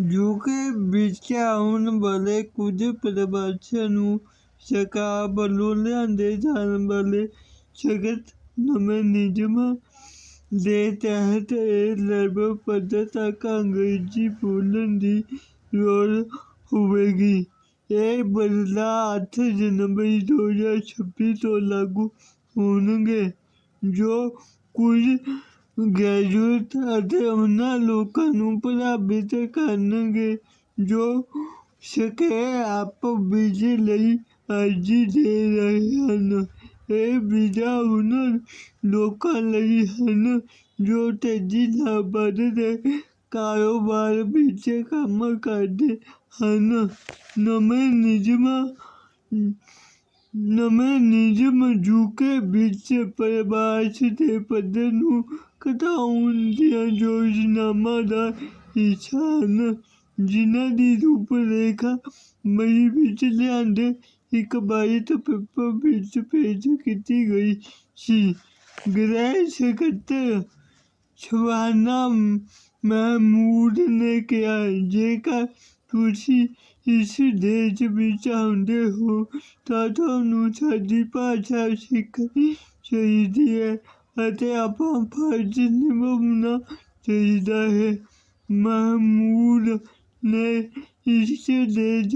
UK ਵਿੱਚ ਆਉਣ ਵਾਲੇ ਕੁਝ ਪ੍ਰਵਾਸੀਆਂ ਨੂੰ ਸਰਕਾਰ ਵੱਲੋਂ ਲਿਆਂਦੇ ਜਾਣ ਵਾਲੇ ਸਖਤ ਨਵੇਂ ਨਿਯਮਾਂ ਦੇ ਤਹਿਤ ਇਹ ਲੈਵਲ ਪੱਧਰ ਤੱਕ ਅੰਗਰੇਜ਼ੀ ਬੋਲਣ ਦੀ ਲੋੜ ਹੋਵੇਗੀ। ਇਹ ਬਦਲਾਅ 8 ਜਨਵਰੀ 2026 ਤੋਂ ਲਾਗੂ ਹੋਣਗੇ, ਜੋ ਕੁਝ ਗ੍ਰੈਜੂਏਟ ਅਤੇ ਉਹਨਾਂ ਲੋਕਾਂ ਨੂੰ ਪ੍ਰਭਾਵਿਤ ਕਰਨਗੇ, ਜੋ ਸਕੇ ਆਪ ਵੀਜ਼ੇ ਲਈ ਅਰਜ਼ੀ ਦੇ ਰਹੇ ਹਨ। ਇਹ ਵੀਜ਼ਾ ਉਹਨਾਂ ਲੋਕਾਂ ਲਈ ਹਨ ਜੋ ਤੇਜ਼ੀ ਨਾਲ ਵੱਧਦੇ ਕਾਰੋਬਾਰ ਵਿੱਚ ਕੰਮ ਕਰਦੇ ਹਨ। ਨਵੇਂ ਨਿਯਮਾਂ ਨਵੇਂ ਨਿਯਮ ਯੂਕੇ ਵਿੱਚ ਪ੍ਰਵਾਸ ਦੇ ਪੱਧਰ ਨੂੰ ਘਟਾਉਣ ਦੀਆਂ ਯੋਜਨਾਵਾਂ ਦਾ ਹਿੱਸਾ ਹਨ, ਜਿਨ੍ਹਾਂ ਦੀ ਰੂਪਰੇਖਾ ਮਈ ਵਿੱਚ ਲਿਆਂਦੇ ਇੱਕ ਵਾਈਟ ਪੇਪਰ ਵਿੱਚ ਪੇਸ਼ ਕੀਤੀ ਗਈ ਸੀ। ਗ੍ਰਹਿ ਸਕੱਤਰ ਸ਼ਵਾਨਾ ਮਹਿਮੂਦ ਨੇ ਕਿਹਾ, ਜੇਕਰ ਤੁਸੀਂ ਇਸ ਦੇਸ਼ ਵਿੱਚ ਆਉਂਦੇ ਹੋ ਤਾਂ ਤੁਹਾਨੂੰ ਸਾਡੀ ਭਾਸ਼ਾ ਸਿੱਖਣੀ ਚਾਹੀਦੀ ਹੈ ਅਤੇ ਆਪਾਂ ਫਰਜ਼ ਨਿਭਾਉਣਾ ਚਾਹੀਦਾ ਹੈ। ਮਹਿਮੂਦ ਨੇ ਇਸ ਦੇਸ਼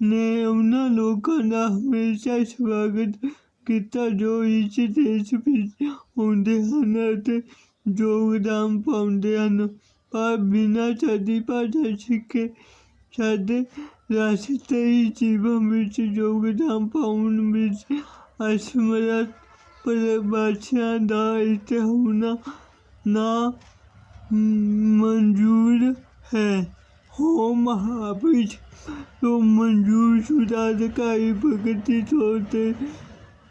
ਨੇ ਉਹਨਾਂ ਲੋਕਾਂ ਦਾ ਹਮੇਸ਼ਾ ਸਵਾਗਤ ਕੀਤਾ ਜੋ ਇਸ ਦੇਸ਼ ਵਿੱਚ ਆਉਂਦੇ ਹਨ ਅਤੇ ਯੋਗਦਾਨ ਪਾਉਂਦੇ ਹਨ। ਪਰ ਬਿਨਾਂ ਸਾਡੀ ਭਾਸ਼ਾ ਸਿੱਖੇ ਸਾਡੇ ਰਾਸ਼ਟਰੀ ਜੀਵਨ ਵਿੱਚ ਯੋਗਦਾਨ ਪਾਉਣ ਵਿੱਚ ਅਸਮਰੱਥ ਪ੍ਰਵਾਸੀਆਂ ਦਾ ਇੱਥੇ ਹੋਣਾ ਨਾ ਮਨਜ਼ੂਰ ਹੈ। ਹੋਮ ਆਫਿਸ ਤੋਂ ਮਨਜ਼ੂਰ ਸ਼ੁਦਾ ਅਧਿਕਾਰੀ ਪ੍ਰਗਤੀ ਤੌਰ ਤੇ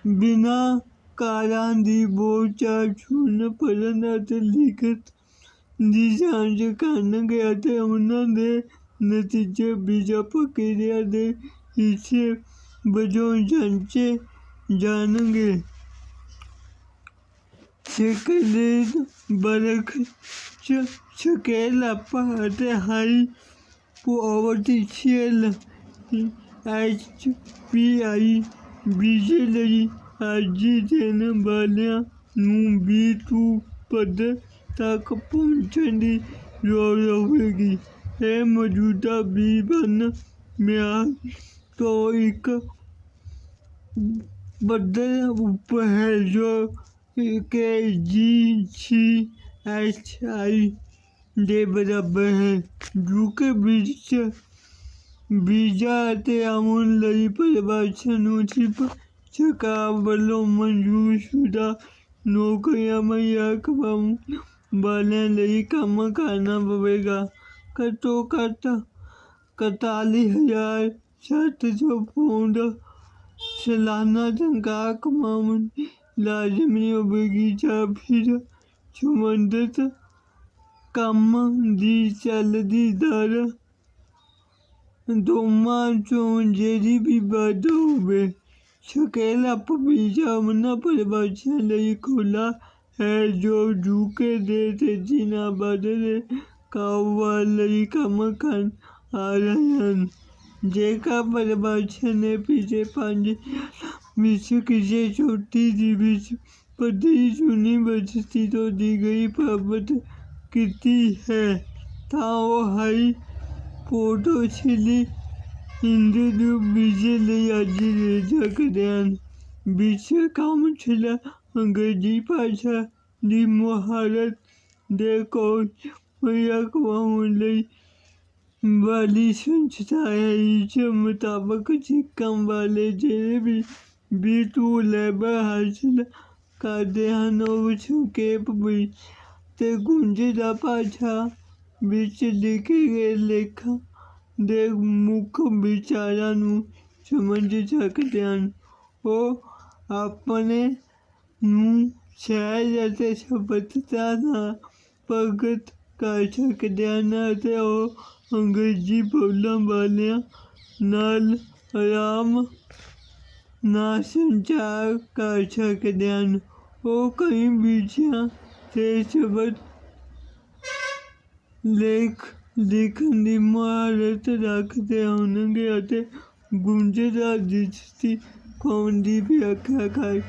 ਬਿਨਾਂ ਕਾਰਾਂ ਦੀ ਬੋਲਚਾਲ, ਸੁਣ ਪੜ੍ਹਨ ਅਤੇ ਲਿਖਤ ਦੀ ਜਾਂਚ ਕਰਨਗੇ ਅਤੇ ਉਹਨਾਂ ਦੇ ਨਤੀਜੇ ਵੀਜ਼ਾ ਪ੍ਰਕਿਰਿਆ ਦੇ ਹਿੱਸੇ ਵਜੋਂ ਜਾਂਚੇ ਜਾਣਗੇ ਸਿਕਰੇਟ ਬਰਖ ਚ ਸਕੇਲ ਅਪ ਅਤੇ ਹਾਈ ਪੋਵਰਟੀਸ਼ੀਅਲ ਐਚ ਪੀ ਆਈ ਵੀਜ਼ੇ ਲਈ ਅਰਜ਼ੀ ਦੇਣ ਵਾਲਿਆਂ ਨੂੰ ਵੀ ਟੂ ਪੱਧਰ ਤੱਕ ਪਹੁੰਚਣ ਦੀ ਲੋੜ ਹੋਵੇਗੀ ਇਹ ਮੌਜੂਦਾ ਵੀ ਵਨ ਮਿਆਰ ਤੋਂ ਇੱਕ ਪੱਧਰ ਉੱਪਰ ਹੈ ਜੋ ਕਿ ਜੀ ਸੀ ਐਚ ਆਈ ਦੇ ਬਰਾਬਰ ਹੈ ਯੂਕੇ ਵਿੱਚ ਵੀਜ਼ਾ ਅਤੇ ਆਉਣ ਲਈ ਪ੍ਰਵਾਸੀਆਂ ਨੂੰ ਸਿਰਫ ਸਰਕਾਰ ਵੱਲੋਂ ਮਨਜ਼ੂਰ ਸ਼ੁਦਾ ਨੌਕਰੀਆਂ ਮੁਹੱਈਆ ਕਰਵਾਉਣ ਵਾਲਿਆਂ ਲਈ ਕੰਮ ਕਰਨਾ ਪਵੇਗਾ ਘੱਟੋ ਘੱਟ ਇਕਤਾਲੀ ਹਜ਼ਾਰ ਸੱਤ ਸੌ ਪੌਂਡ ਸਾਲਾਨਾ ਤਨਖਾਹ ਕਮਾਉਣ ਲਾਜ਼ਮੀ ਹੋਵੇਗੀ ਜਾਂ ਫਿਰ ਸੰਬੰਧਿਤ ਕੰਮ ਦੀ ਚੱਲਦੀ ਦਰ ਦੋਵਾਂ ਚੋਂ ਜਿਹੜੀ ਵੀ ਵੱਧ ਹੋਵੇ, ਸਕੇਲ ਅਪ ਵੀਜ਼ਾ ਉਹਨਾਂ ਪਰਿਵਾਰਾਂ ਲਈ ਖੁੱਲ੍ਹਾ ਹੈ ਜੋ ਯੂਕੇ ਦੇ ਤੇਜ਼ੀ ਨਾਲ ਵੱਧਦੇ ਕਾਰੋਬਾਰ ਲਈ ਕੰਮ ਕਰਨ ਆ ਰਹੇ ਹਨ। ਜੇਕਰ ਪ੍ਰਵਾਸੀਆਂ ਨੇ ਪਿਛਲੇ ਪੰਜ ਵਿੱਚ ਕਿਸੇ ਛੋਟੀ ਜਿਹੀ ਵਿੱਚ ਪ੍ਰਦੇਸ਼ ਯੂਨੀਵਰਸਿਟੀ ਤੋਂ ਡਿਗਰੀ ਪ੍ਰਾਪਤ ਕੀਤੀ ਹੈ, ਤਾਂ ਉਹ ਹਾਈ ਪੋਟੈਂਸ਼ੀਅਲੀ ਇੰਟਰਵਿਊ ਵੀਜ਼ੇ ਲਈ ਅੱਜ ਦੇ ਸਕਦੇ ਹਨ। ਵਿੱਚ ਕਾਉਂਸਲਰ ਅੰਗਰੇਜ਼ੀ ਭਾਸ਼ਾ ਦੀ ਮੁਹਾਰਤ ਦੇ ਕੋਰਸ ਮੁਹੱਈਆ ਕਰਵਾਉਣ ਲਈ ਵਾਲੀ ਸੰਸਥਾ ਹੈ ਇਸ ਮੁਤਾਬਕ ਸਿੱਖਣ ਵਾਲੇ ਜਿਹੜੇ ਵੀ ਬੀ ਟੂ ਹਾਸਲ ਕਰਦੇ ਹਨ ਉਹ ਸੰਖੇਪ ਵਿੱਚ ਤੇ ਗੁੰਝਲਦਾਰ ਭਾਸ਼ਾ ਵਿੱਚ ਲਿਖੇ ਗਏ ਲੇਖਾਂ ਦੇ ਮੁੱਖ ਵਿਚਾਰਾਂ ਨੂੰ ਸਮਝ ਸਕਦੇ ਹਨ ਉਹ ਆਪਣੇ ਨੂੰ ਸਹਿਜ ਅਤੇ ਸਫਲਤਾ ਨਾਲ ਪ੍ਰਗਟ ਕਰ ਸਕਦੇ ਹਨ ਅਤੇ ਉਹ ਅੰਗਰੇਜ਼ੀ ਬੋਲਣ ਵਾਲਿਆਂ ਨਾਲ ਆਰਾਮ ਨਾਲ ਸੰਚਾਰ ਕਰ ਸਕਦੇ ਹਨ। ਉਹ ਕਈ ਵਿਸ਼ਿਆਂ 'ਤੇ ਸ਼ਬਦ ਲੇਖ ਲਿਖਣ ਦੀ ਮਹਾਰਤ ਰੱਖਦੇ ਹੋਣਗੇ ਅਤੇ ਗੁੰਝਲਦਾਰ ਦ੍ਰਿਸ਼ਟੀ ਕੌਣ ਦੀ ਵਿਆਖਿਆ ਕਰ